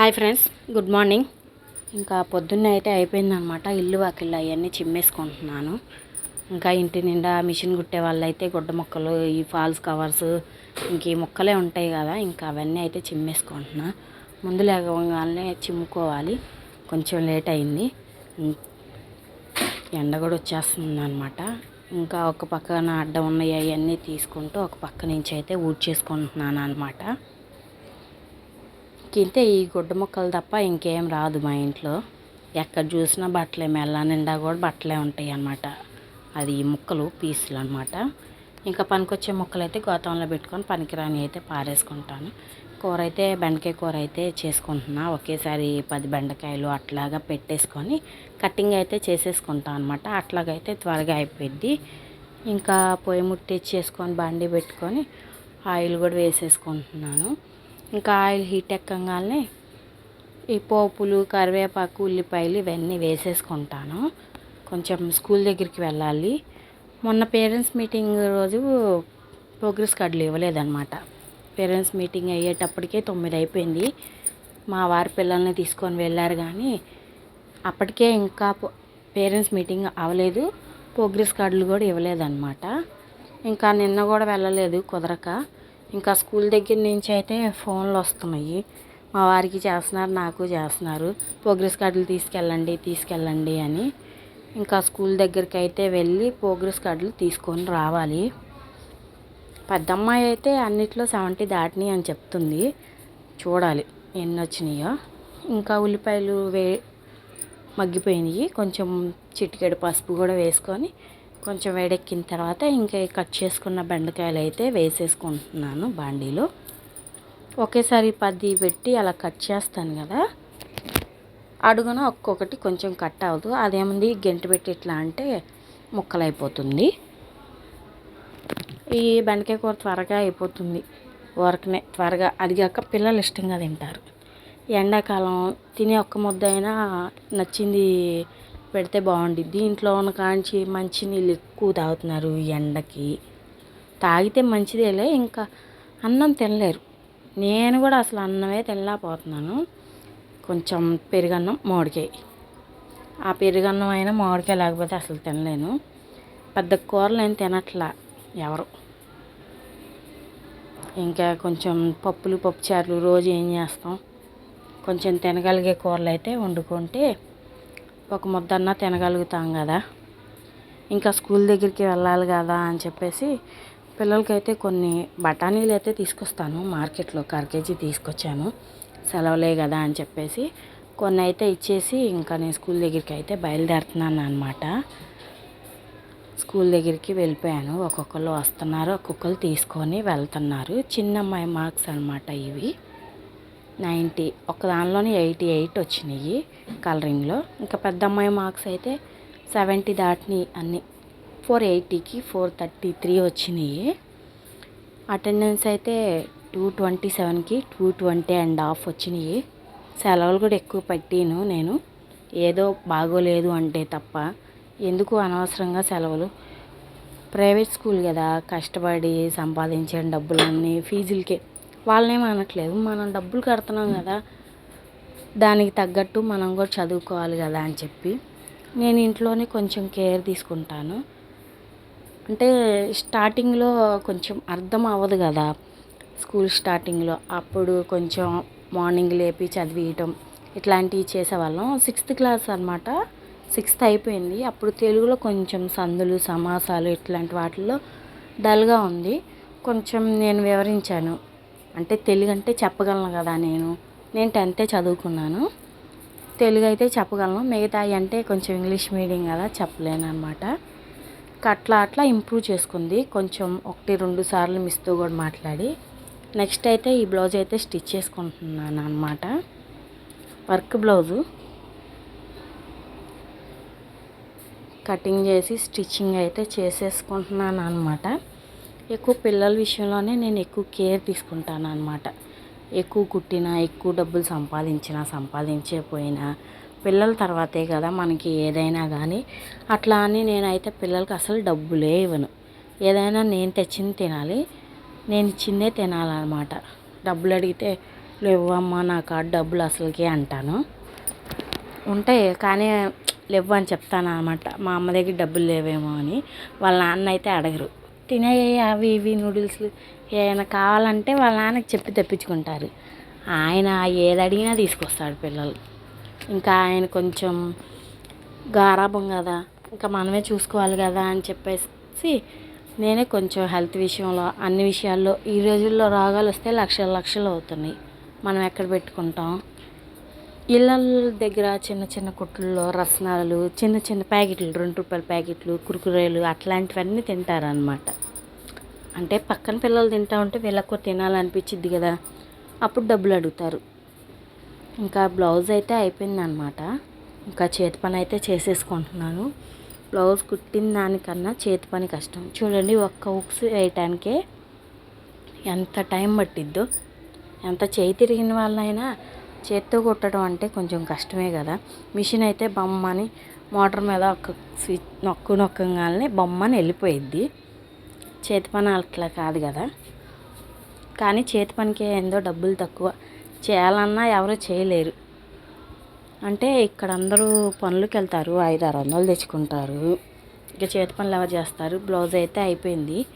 Hi friends good morning. ఇంకా పొద్దున్నే అయితే అయిపోయిందనమాట ఇల్లు వాకిళ్ళు అవన్నీ చిమ్మేసుకుంటున్నాను. ఇంకా ఇంటి నిండా మిషన్ కుట్టే వాళ్ళు అయితే గుడ్డ మొక్కలు ఈ ఫాల్స్ కవర్స్ ఇంక ఈ మొక్కలే ఉంటాయి కదా ఇంకా అవన్నీ అయితే చిమ్మేసుకుంటున్నా. ముందు లేకగానే చిమ్ముకోవాలి. కొంచెం లేట్ అయింది. ఎండ కూడా వచ్చేస్తుంది అనమాట ఇంకా ఒక పక్కన అడ్డం ఉన్నాయి అవన్నీ తీసుకుంటూ ఒక పక్క నుంచి అయితే ఊడ్చేసుకుంటున్నాను అనమాట ఇంతే ఈ గుడ్డ ముక్కలు తప్ప ఇంకేం రాదు మా ఇంట్లో. ఎక్కడ చూసినా బట్టలే మెల్ల నిండా కూడా బట్టలే ఉంటాయి అన్నమాట. అది ముక్కలు పీసులు అనమాట ఇంకా పనికొచ్చే ముక్కలు అయితే గోతంలో పెట్టుకొని పనికిరాని అయితే పారేసుకుంటాను. కూర అయితే బెండకాయ కూర అయితే చేసుకుంటున్నా. ఒకేసారి పది బెండకాయలు అట్లాగా పెట్టేసుకొని కటింగ్ అయితే చేసేసుకుంటాను అనమాట అట్లాగైతే త్వరగా అయిపోద్ది ఇంకా పొయ్యి ముట్టించేసుకొని బండి పెట్టుకొని ఆయిల్ కూడా వేసేసుకుంటున్నాను. ఇంకా ఆయిల్ హీట్ ఎక్కగానే ఈ పోపులు కరివేపాకు ఉల్లిపాయలు ఇవన్నీ వేసేసుకుంటాను. కొంచెం స్కూల్ దగ్గరికి వెళ్ళాలి. మొన్న పేరెంట్స్ మీటింగ్ రోజు ప్రోగ్రెస్ కార్డులు ఇవ్వలేదన్నమాట. పేరెంట్స్ మీటింగ్ అయ్యేటప్పటికే తొమ్మిది అయిపోయింది. మా వారి పిల్లల్ని తీసుకొని వెళ్ళారు కానీ అప్పటికే ఇంకా పేరెంట్స్ మీటింగ్ అవ్వలేదు. ప్రోగ్రెస్ కార్డులు కూడా ఇవ్వలేదన్నమాట. ఇంకా నిన్న కూడా వెళ్ళలేదు కుదరక. ఇంకా స్కూల్ దగ్గర నుంచి అయితే ఫోన్లు వస్తున్నాయి. మా వారికి చేస్తున్నారు నాకు చేస్తున్నారు. ప్రోగ్రెస్ కార్డులు తీసుకెళ్ళండి తీసుకెళ్ళండి అని. ఇంకా స్కూల్ దగ్గరికి అయితే వెళ్ళి ప్రోగ్రెస్ కార్డులు తీసుకొని రావాలి. పెద్దమ్మాయి అయితే అన్నిట్లో సెవెంటీ దాటినాయి అని చెప్తుంది. చూడాలి ఎన్ని వచ్చినాయో ఇంకా ఉల్లిపాయలు వే మగ్గిపోయినాయి. కొంచెం చిటికెడు పసుపు కూడా వేసుకొని కొంచెం వేడెక్కిన తర్వాత ఇంకా కట్ చేసుకున్న బెండకాయలు అయితే వేసేసుకుంటున్నాను బాండీలో. ఒకేసారి పది పెట్టి అలా కట్ చేస్తాను కదా. అడుగున ఒక్కొక్కటి కొంచెం కట్ అవ్వదు అదేముంది గెంట పెట్టి ఇట్లా అంటే ముక్కలైపోతుంది. ఈ బెండకాయ కూర త్వరగా అయిపోతుంది. ఊరకనే త్వరగా అదిగాక పిల్లలు ఇష్టంగా తింటారు. ఎండాకాలం తినే ఒక్క ముద్ద అయినా నచ్చింది పెడితే బాగుండిద్ది. ఇంట్లో ఉన్న కాంచి మంచి నీళ్ళు ఎక్కువ తాగుతున్నారు ఎండకి. తాగితే మంచిదేలే ఇంకా అన్నం తినలేరు. నేను కూడా అసలు అన్నమే తినలేకపోతున్నాను. కొంచెం పెరుగన్నం మామిడికాయ. ఆ పెరుగన్నం అయినా మామిడికాయ లేకపోతే అసలు తినలేను. పెద్ద కూరలు ఏం తినట్లా ఎవరు. ఇంకా కొంచెం పప్పులు పప్పుచారులు రోజు ఏం చేస్తాం? కొంచెం తినగలిగే కూరలు అయితే వండుకుంటే ఒక ముద్దన్న తినగలుగుతాం కదా. ఇంకా స్కూల్ దగ్గరికి వెళ్ళాలి కదా అని చెప్పేసి పిల్లలకైతే కొన్ని బఠానీలు అయితే తీసుకొస్తాను. మార్కెట్లో కర్కేజీ కేజీ తీసుకొచ్చాను. సెలవులే కదా అని చెప్పేసి కొన్ని అయితే ఇచ్చేసి ఇంకా నేను స్కూల్ దగ్గరికి అయితే బయలుదేరుతున్నాను అనమాట స్కూల్ దగ్గరికి వెళ్ళిపోయాను. ఒక్కొక్కరు వస్తున్నారు ఒక్కొక్కరు తీసుకొని వెళ్తున్నారు. చిన్న అమ్మాయి మార్క్స్ అనమాట ఇవి. నైంటీ. ఒక దానిలోనే ఎయిటీ ఎయిట్ వచ్చినాయి కలరింగ్లో. ఇంకా పెద్ద అమ్మాయి మార్క్స్ అయితే సెవెంటీ దాటినాయి అన్నీ ఫోర్ ఎయిటీకి ఫోర్ థర్టీ త్రీ వచ్చినాయి. అటెండెన్స్ అయితే టూ ట్వంటీ సెవెన్కి టూ ట్వంటీ అండ్ హాఫ్ వచ్చినాయి. సెలవులు కూడా ఎక్కువ పెట్టాను నేను. ఏదో బాగోలేదు అంటే తప్ప ఎందుకు అనవసరంగా సెలవులు? ప్రైవేట్ స్కూల్ కదా కష్టపడి సంపాదించిన డబ్బులన్నీ ఫీజులకే వాళ్ళనేం అనట్లేదు. మనం డబ్బులు కడుతున్నాం కదా దానికి తగ్గట్టు మనం కూడా చదువుకోవాలి కదా అని చెప్పి నేను ఇంట్లోనే కొంచెం కేర్ తీసుకుంటాను. అంటే స్టార్టింగ్లో కొంచెం అర్థం అవ్వదు కదా స్కూల్ స్టార్టింగ్లో. అప్పుడు కొంచెం మార్నింగ్ లేపి చదివియటం ఇట్లాంటివి చేసేవాళ్ళం. సిక్స్త్ క్లాస్ అనమాట సిక్స్త్ అయిపోయింది. అప్పుడు తెలుగులో కొంచెం సందులు సమాసాలు ఇట్లాంటి వాటిల్లో డల్గా ఉంది. కొంచెం నేను వివరించాను. అంటే తెలుగు అంటే చెప్పగలను కదా నేను. నేను టెన్తే చదువుకున్నాను. తెలుగు అయితే చెప్పగలను. మిగతా అంటే కొంచెం ఇంగ్లీష్ మీడియం కదా చెప్పలేను అనమాట అట్లా అట్లా ఇంప్రూవ్ చేసుకుంది. కొంచెం ఒకటి రెండు సార్లు మిస్తో కూడా మాట్లాడి. నెక్స్ట్ అయితే ఈ బ్లౌజ్ అయితే స్టిచ్ చేసుకుంటున్నాను అనమాట వర్క్ బ్లౌజు. కటింగ్ చేసి స్టిచ్చింగ్ అయితే చేసేసుకుంటున్నాను అనమాట ఎక్కువ పిల్లల విషయంలోనే నేను ఎక్కువ కేర్ తీసుకుంటాను అనమాట ఎక్కువ కుట్టినా ఎక్కువ డబ్బులు సంపాదించినా సంపాదించకపోయినా పిల్లల తర్వాతే కదా మనకి ఏదైనా కానీ అట్లా అని నేనైతే పిల్లలకి అసలు డబ్బులే ఇవ్వను. ఏదైనా నేను తెచ్చింది తినాలి నేను ఇచ్చిందే తినాలన్నమాట. డబ్బులు అడిగితే లేవు అమ్మ నా కాడ డబ్బులు అసలుకే అంటాను. ఉంటాయి కానీ లేవు అని చెప్తాను అనమాట మా అమ్మ దగ్గర డబ్బులు లేవేమో అని. వాళ్ళ నాన్న అయితే అడగరు. తినే అవి ఇవి నూడిల్స్ ఏమైనా కావాలంటే వాళ్ళ నాన్నకి చెప్పి తెప్పించుకుంటారు. ఆయన ఏది అడిగినా తీసుకొస్తాడు పిల్లలు. ఇంకా ఆయన కొంచెం గారాబం కదా ఇంకా మనమే చూసుకోవాలి కదా అని చెప్పేసి నేనే కొంచెం హెల్త్ విషయంలో అన్ని విషయాల్లో ఈ రోజుల్లో రోగాలు వస్తే లక్షలు లక్షలు అవుతున్నాయి. మనం ఎక్కడ పెట్టుకుంటాం? ఇళ్ళ దగ్గర చిన్న చిన్న కొట్టుల్లో రసనాలు చిన్న చిన్న ప్యాకెట్లు రెండు రూపాయల ప్యాకెట్లు కురుకురేలు అట్లాంటివన్నీ తింటారనమాట అంటే పక్కన పిల్లలు తింటా ఉంటే వీళ్ళకు తినాలనిపించింది కదా అప్పుడు డబ్బులు అడుగుతారు. ఇంకా బ్లౌజ్ అయితే అయిపోయిందనమాట ఇంకా చేతి పని అయితే చేసేసుకుంటున్నాను. బ్లౌజ్ కుట్టిన దానికన్నా చేతి పని కష్టం. చూడండి ఒక్క ఉక్స్ వేయటానికే ఎంత టైం పట్టిద్దో. ఎంత చేయి తిరిగిన వాళ్ళైనా చేత్తో కుట్టడం అంటే కొంచెం కష్టమే కదా. మిషన్ అయితే బొమ్మని మోటార్ మీద ఒక స్విచ్ నొక్కు నొక్కగానే బొమ్మని వెళ్ళిపోయిద్ది. చేతి పని అట్లా కాదు కదా. కానీ చేతి పనికి ఏందో డబ్బులు తక్కువ. చేయాలన్నా ఎవరు చేయలేరు. అంటే ఇక్కడ అందరూ పనులకు వెళ్తారు ఐదు ఆరు వందలు తెచ్చుకుంటారు. ఇక చేతి పనులు ఎవరు చేస్తారు? బ్లౌజ్ అయితే అయిపోయింది.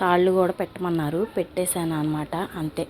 తాళ్ళు కూడా పెట్టమన్నారు. పెట్టేశాను అనమాట అంతే.